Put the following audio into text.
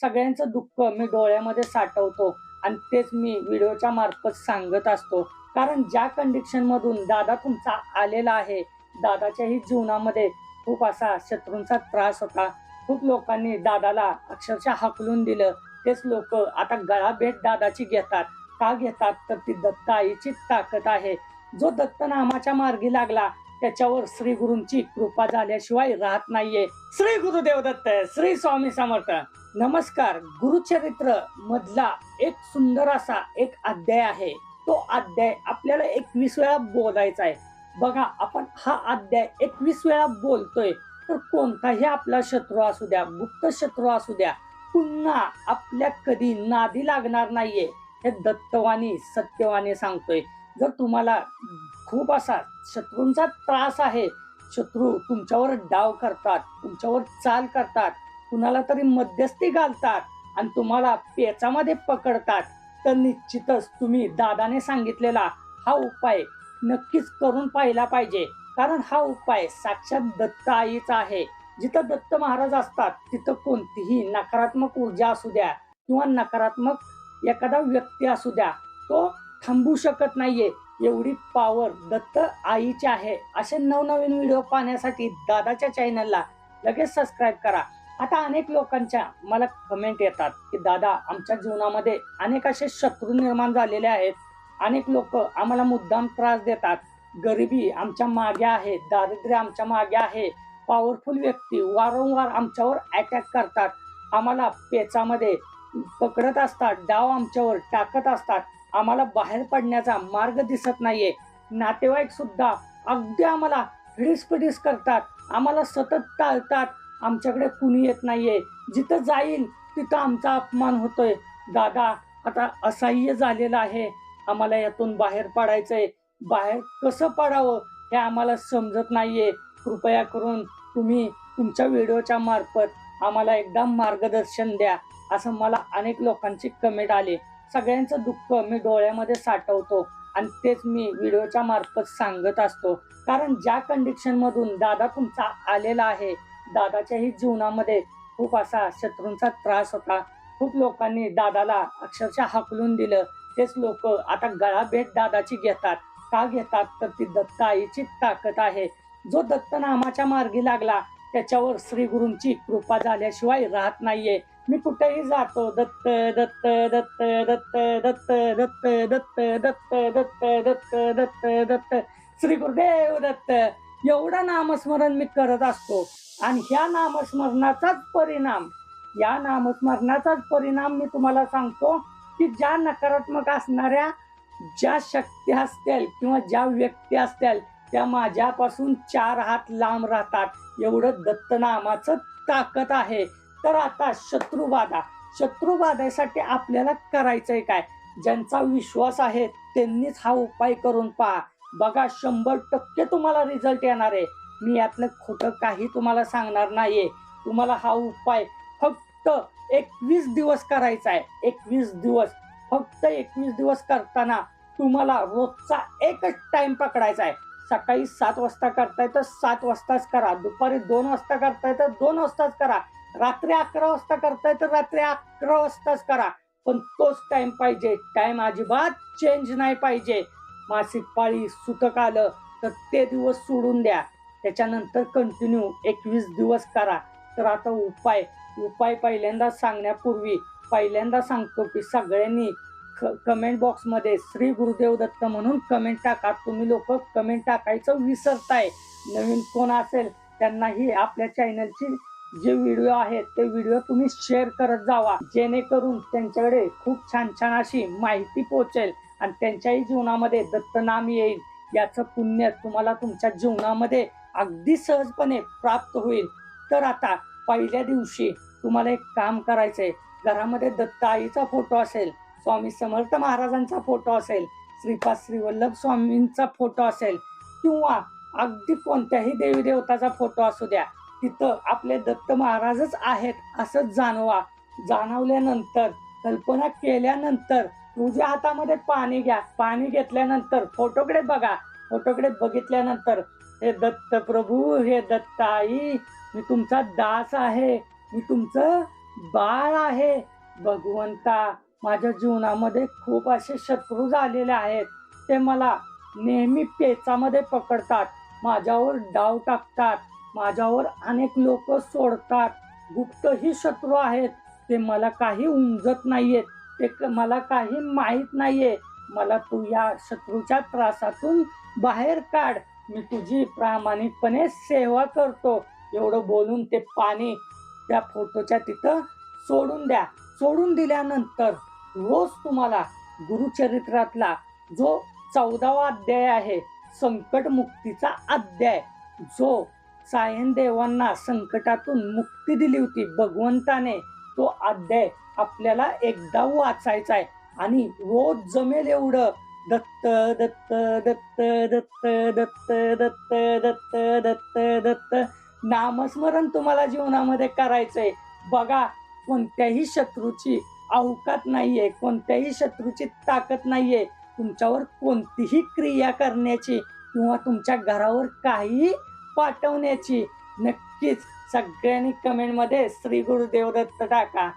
सगळ्यांचं दुःख मी डोळ्यामध्ये साठवतो आणि तेच मी व्हिडिओच्या मार्फत सांगत असतो. कारण ज्या कंडिशन मधून दादा तुमचा आलेला आहे दादाच्याही जीवनामध्ये खूप असा शत्रूंचा त्रास होता. खूप लोकांनी दादाला अक्षरशः हकलून दिलं. तेच लोक आता गळा भेट दादाची घेतात. का घेतात? तर ती दत्त आईची ताकद आहे. जो दत्त नामाच्या मार्गी लागला त्याच्यावर श्री गुरूंची कृपा झाल्याशिवाय राहत नाहीये. श्री गुरुदेव दत्त श्री स्वामी समर्थ. नमस्कार. गुरुचरित्र मधला एक सुंदर असा एक अध्याय आहे. तो अध्याय आपल्याला एकवीस वेळा बोलायचा आहे. बघा आपण हा अध्याय एकवीस वेळा बोलतोय तर कोणताही आपला शत्रू असू द्या गुप्त शत्रू असू द्या पुन्हा आपल्या कधी नादी लागणार नाहीये हे दत्तवाणी सत्यवाणी सांगतोय. जर तुम्हाला खूप असा शत्रूंचा त्रास आहे शत्रू तुमच्यावर डाव करतात तुमच्यावर चाल करतात कुणाला तरी मध्यस्थी घालतात आणि तुम्हाला पेचामध्ये पकडतात तर निश्चितच तुम्ही दादाने सांगितलेला हा उपाय नक्कीच करून पाहिला पाहिजे. कारण हा उपाय साक्षात दत्त आईचा आहे. जिथं दत्त महाराज असतात तिथं कोणतीही नकारात्मक ऊर्जा असू द्या किंवा नकारात्मक एखादा व्यक्ती असू द्या तो थांबू शकत नाहीये. एवढी पॉवर दत्त आईची आहे. असे नवनवीन व्हिडिओ पाहण्यासाठी दादाच्या चॅनलला लगेच सबस्क्राईब करा. आता अनेक लोकांच्या मला कमेंट येतात की दादा आमच्या जीवनामध्ये अनेक असे शत्रू निर्माण झालेले आहेत. अनेक लोक आम्हाला मुद्दाम त्रास देतात. गरिबी आमच्या मागे आहे. दारिद्र्य आमच्या मागे आहे. पॉवरफुल व्यक्ती वारंवार आमच्यावर अटॅक करतात. आम्हाला पेचामध्ये पकडत असतात. डाव आमच्यावर टाकत असतात. आम्हाला बाहेर पडण्याचा मार्ग दिसत नाहीये. नातेवाईक सुद्धा अगदी आम्हाला हिडीस करतात. आम्हाला सतत टाळतात. आमच्याकडे कुणी येत नाहीये. जिथं जाईल तिथं आमचा अपमान होतोय. दादा आता असह्य झालेला आहे. आम्हाला यातून बाहेर पडायचंय. बाहेर कसं पडावं हे आम्हाला समजत नाहीये. कृपया करून तुम्ही तुमच्या व्हिडिओच्या मार्फत आम्हाला एकदा मार्गदर्शन द्या असं मला अनेक लोकांची कमेंट आली. सगळ्यांचं दुःख मी डोळ्यामध्ये साठवतो आणि तेच मी व्हिडिओच्या मार्फत सांगत असतो. कारण ज्या कंडिशनमधून दादा तुमचा आलेला आहे दादाच्याही जीवनामध्ये खूप असा शत्रूंचा त्रास होता खूप लोकांनी दादाला अक्षरशः हकलून दिलं तेच लोक आता गळा भेट दादाची घेतात का घेतात तर ती दत्त आईची ताकद आहे जो दत्त नामाच्या मार्गी लागला त्याच्यावर श्री गुरूंची कृपा झाल्याशिवाय राहत नाहीये मी कुठेही जातो दत्त दत्त दत्त दत्त दत्त दत्त दत्त दत्त दत्त दत्त दत्त दत्त श्री गुरुदेव दत्त एवढं नामस्मरण मी करत असतो आणि ह्या नामस्मरणाचाच परिणाम या नामस्मरणाचाच परिणाम मी तुम्हाला सांगतो की ज्या नकारात्मक असणाऱ्या ज्या शक्ती असतील किंवा ज्या व्यक्ती असतील त्या माझ्यापासून चार हात लांब राहतात. एवढं दत्तनामाचं ताकद आहे. तर आता शत्रुबाधा. शत्रुबाधेसाठी आपल्याला करायचंय काय? ज्यांचा विश्वास आहे त्यांनीच हा उपाय करून पहा. बघा शंभर टक्के तुम्हाला रिझल्ट येणार आहे. मी यातलं खोटं काही तुम्हाला सांगणार नाहीये. तुम्हाला हा उपाय फक्त एकवीस दिवस करायचा आहे. एकवीस दिवस. फक्त एकवीस दिवस करताना तुम्हाला रोजचा एकच टाइम पकडायचा आहे. सकाळी सात वाजता करताय तर सात वाजताच करा. दुपारी दोन वाजता करताय तर दोन वाजताच करा. रात्री अकरा वाजता करताय तर रात्री अकरा वाजताच करा. पण तोच टाइम पाहिजे. टाइम अजिबात चेंज नाही पाहिजे. मासिक पाळी सुतक आलं तर ते दिवस सोडून द्या. त्याच्यानंतर कंटिन्यू एकवीस दिवस करा. तर आता उपाय उपाय पहिल्यांदा सांगण्यापूर्वी पहिल्यांदा सांगतो की सगळ्यांनी कमेंट बॉक्समध्ये श्री गुरुदेव दत्त म्हणून कमेंट टाका. तुम्ही लोक कमेंट टाकायचं विसरताय. नवीन कोण असेल त्यांनाही आपल्या चॅनलची जे व्हिडिओ आहेत ते व्हिडिओ तुम्ही शेअर करत जावा. जेणेकरून त्यांच्याकडे खूप छान छान अशी माहिती पोहोचेल आणि त्यांच्याही जीवनामध्ये दत्तनाम येईल. याचं पुण्य तुम्हाला तुमच्या जीवनामध्ये अगदी सहजपणे प्राप्त होईल. तर आता पहिल्या दिवशी तुम्हाला एक काम करायचंय. घरामध्ये दत्त आईचा फोटो असेल स्वामी समर्थ महाराजांचा फोटो असेल श्रीपाद श्रीवल्लभ स्वामींचा फोटो असेल किंवा अगदी कोणत्याही देवी देवताचा फोटो असू द्या तिथं आपले दत्त महाराजच आहेत असं जाणवा. जाणवल्यानंतर कल्पना केल्यानंतर तुझ्या हातामध्ये पाणी घ्या. पाणी घेतल्यानंतर फोटोकडे बघा. फोटोकडे बघितल्यानंतर हे दत्त प्रभू हे दत्त आई मी तुमचा दास आहे मी तुमचं बाळ आहे. भगवंता माझ्या जीवनामध्ये खूप असे शत्रू झालेले आहेत. ते मला नेहमी पेचामध्ये पकडतात माझ्यावर डाव टाकतात माझ्यावर अनेक लोक सोडतात. गुप्तही शत्रू आहेत. ते मला काही उमजत नाहीयेत. ते क- मला काही माहीत नाहीये. मला तू या शत्रूच्या त्रासातून बाहेर काढ. मी तुझी प्रामाणिकपणे सेवा करतो. एवढं बोलून ते पाणी त्या फोटोच्या तिथं सोडून द्या. सोडून दिल्यानंतर रोज तुम्हाला गुरुचरित्रातला जो चौदावा अध्याय आहे संकटमुक्तीचा अध्याय जो सायन देवांना संकटातून मुक्ती दिली होती भगवंताने तो अध्याय आपल्याला एकदा वाचायचा आहे. आणि रोज जमेल एवढं दत्त दत्त दत्त दत्त दत्त दत्त दत्त दत्त दत्त. नामस्मरण तुम्हाला जीवनामध्ये करायचंय. बघा कोणत्याही शत्रूची अवकात नाहीये कोणत्याही शत्रूची ताकद नाहीये. तुमच्यावर कोणतीही क्रिया करण्याची किंवा तुमच्या घरावर काही पाठवण्याची नक्कीच सगळ्यांनी कमेंटमध्ये श्री गुरुदेव दत्त टाका.